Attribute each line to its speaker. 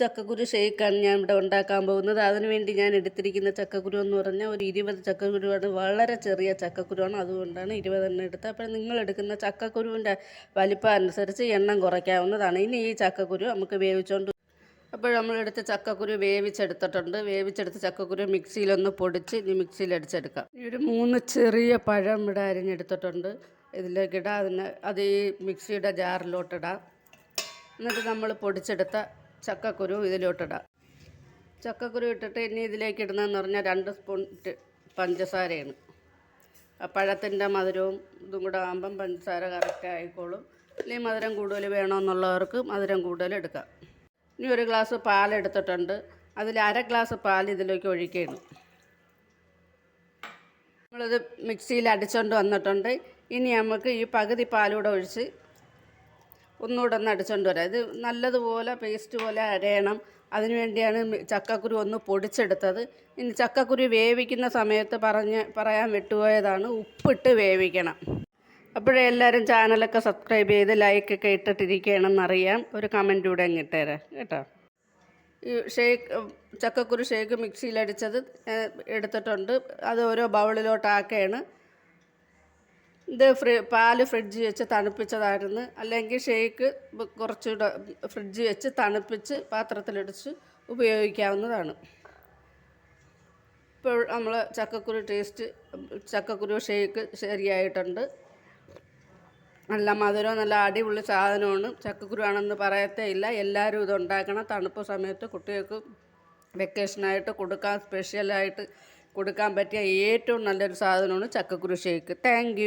Speaker 1: ചക്കക്കുരു ഷേക്കാണ് ഞാൻ ഇവിടെ ഉണ്ടാക്കാൻ പോകുന്നത്. അതിനുവേണ്ടി ഞാൻ എടുത്തിരിക്കുന്ന ചക്കക്കുരു എന്ന് പറഞ്ഞാൽ ഒരു ഇരുപത് ചക്കക്കുരുവാണ് വളരെ ചെറിയ ചക്കക്കുരുവാണ്. അതുകൊണ്ടാണ് ഇരുപതെണ്ണം എടുത്തത്. അപ്പോൾ നിങ്ങൾ എടുക്കുന്ന ചക്കക്കുരുവിന്റെ വലിപ്പം അനുസരിച്ച് എണ്ണം കുറയ്ക്കാവുന്നതാണ്. ഇനി ഈ ചക്കക്കുരു നമുക്ക് വേവിച്ചുകൊണ്ട് അപ്പോൾ നമ്മളെടുത്ത് ചക്കക്കുരു വേവിച്ചെടുത്തിട്ടുണ്ട്. വേവിച്ചെടുത്ത് ചക്കക്കുരു മിക്സിയിലൊന്ന് പൊടിച്ച് ഇനി മിക്സിയിൽ അടിച്ചെടുക്കാം. ഒരു മൂന്ന് ചെറിയ പഴം ഇവിടെ അരിഞ്ഞെടുത്തിട്ടുണ്ട്. ഇതിലേക്ക് ഇടാം. അതിന് അത് ഈ മിക്സിയുടെ ജാറിലോട്ടിടാം എന്നിട്ട് നമ്മൾ പൊടിച്ചെടുത്ത ചക്കക്കുരു ഇതിലോട്ടിടാം. ചക്കക്കുരു ഇട്ടിട്ട് ഇനി ഇതിലേക്ക് ഇടുന്നതെന്ന് പറഞ്ഞാൽ രണ്ട് സ്പൂൺ പഞ്ചസാരയാണ്. പഴത്തിന്റെ മധുരവും ഇതും കൂടെ ആകുമ്പം പഞ്ചസാര കറക്റ്റ് ആയിക്കോളും. അല്ലെങ്കിൽ മധുരം കൂടുതൽ വേണമെന്നുള്ളവർക്ക് മധുരം കൂടുതൽ എടുക്കാം. ഇനി ഒരു ഗ്ലാസ് പാൽ എടുത്തിട്ടുണ്ട്. അതിൽ അര ഗ്ലാസ് പാൽ ഇതിലേക്ക് ഒഴിക്കുകയാണ്. നമ്മളിത് മിക്സിയിൽ അടിച്ചുകൊണ്ട് വന്നിട്ടുണ്ട്. ഇനി നമുക്ക് ഈ പകുതി പാലൂടെ ഒഴിച്ച് ഒന്നുകൂടെ ഒന്ന് അടിച്ചുകൊണ്ട് വരാം. ഇത് നല്ലതുപോലെ പേസ്റ്റ് പോലെ അരയണം. അതിനുവേണ്ടിയാണ് ചക്കക്കുരു ഒന്ന് പൊടിച്ചെടുത്തത്. ഇനി ചക്കക്കുരു വേവിക്കുന്ന സമയത്ത് പറഞ്ഞ് പറയാൻ വിട്ടുപോയതാണ്. ഉപ്പിട്ട് വേവിക്കണം. അപ്പോഴേ എല്ലാവരും ചാനലൊക്കെ സബ്സ്ക്രൈബ് ചെയ്ത് ലൈക്കൊക്കെ ഇട്ടിട്ടിരിക്കുകയാണെന്നറിയാം ഒരു കമന്റ് കൂടെ അങ്ങ് ഇട്ടുതരാം കേട്ടോ? ഈ ഷേക്ക് ചക്കക്കുരു ഷേക്ക് മിക്സിയിലടിച്ചത് എടുത്തിട്ടുണ്ട്. അത് ഓരോ ബൗളിലോട്ടാക്കുകയാണ് ഇത് ഫ്രി പാൽ ഫ്രിഡ്ജ് വെച്ച് തണുപ്പിച്ചതായിരുന്നു. അല്ലെങ്കിൽ ഷേക്ക് കുറച്ച് ഫ്രിഡ്ജ് വെച്ച് തണുപ്പിച്ച് പാത്രത്തിലടിച്ച് ഉപയോഗിക്കാവുന്നതാണ്. ഇപ്പോൾ നമ്മൾ ചക്കക്കുരു ടേസ്റ്റ് ചക്കക്കുരു ഷേക്ക് ശരിയായിട്ടുണ്ട്. നല്ല മധുരവും നല്ല അടിപൊളി സാധനമാണ്. ചക്കക്കുരു ആണെന്ന് പറയത്തേ ഇല്ല. എല്ലാവരും ഇത് ഉണ്ടാക്കണം. തണുപ്പ് സമയത്ത് കുട്ടികൾക്ക് വെക്കേഷനായിട്ട് കൊടുക്കാൻ സ്പെഷ്യലായിട്ട് കൊടുക്കാൻ പറ്റിയ ഏറ്റവും നല്ലൊരു സാധനമാണ് ചക്കക്കുരു ഷേക്ക്. താങ്ക്